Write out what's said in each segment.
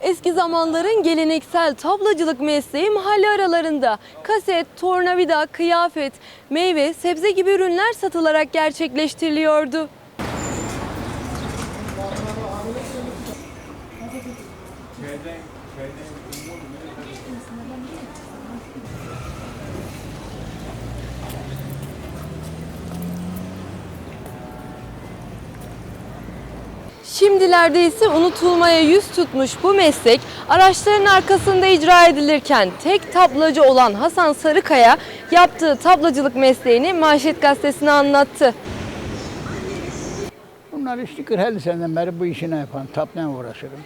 Eski zamanların geleneksel tablacılık mesleği mahalle aralarında kaset, tornavida, kıyafet, meyve, sebze gibi ürünler satılarak gerçekleştiriliyordu. Şimdilerde ise unutulmaya yüz tutmuş bu meslek araçların arkasında icra edilirken tek tablacı olan Hasan Sarıkaya yaptığı tablacılık mesleğini Manşet Gazetesi'ne anlattı. Bunlar işte 40 seneden beri bu işini yapan, tapla uğraşırım.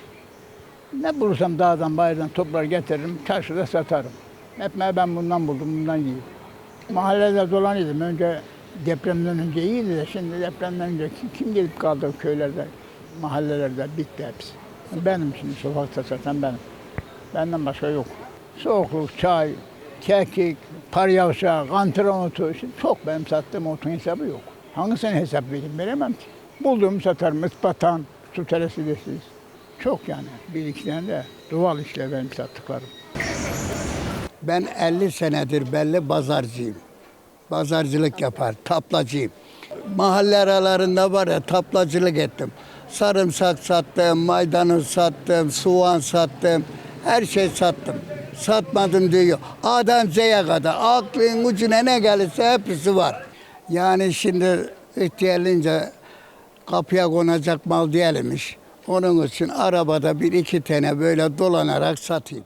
Ne bulursam dağdan bayırdan toplar getiririm, çarşıda satarım. Ekmeği ben bundan buldum, bundan yiyeyim. Mahallede dolanıyordum. Önce depremden önce iyiydi de şimdi depremden önce kim gelip kaldı köylerde, mahallelerde bitti hepsi. Benim şimdi sokakta satan benim. Benden başka yok. Soğukluk, çay, kekik, par yavşağı, kantıra otu, şimdi çok benim sattığım otun hesabı yok. Hangisini hesap vereyim veremem ki. Bulduğumu satarım, ıspatan, su teresi desiz. Çok yani. Bir iki tane de doğal işle benim sattıklarım. Ben 50 senedir belli pazarcıyım. Pazarcılık yapar, taplacıyım. Mahalle aralarında var ya taplacılık ettim. Sarımsak sattım, maydanoz sattım, soğan sattım. Her şey sattım. Satmadım diyor. A'dan Z'ye kadar. Aklın ucuna ne gelirse hepsi var. Yani şimdi ihtiyarlayınca kapıya konacak mal değilmiş. Onun için arabada bir iki tane böyle dolanarak satayım.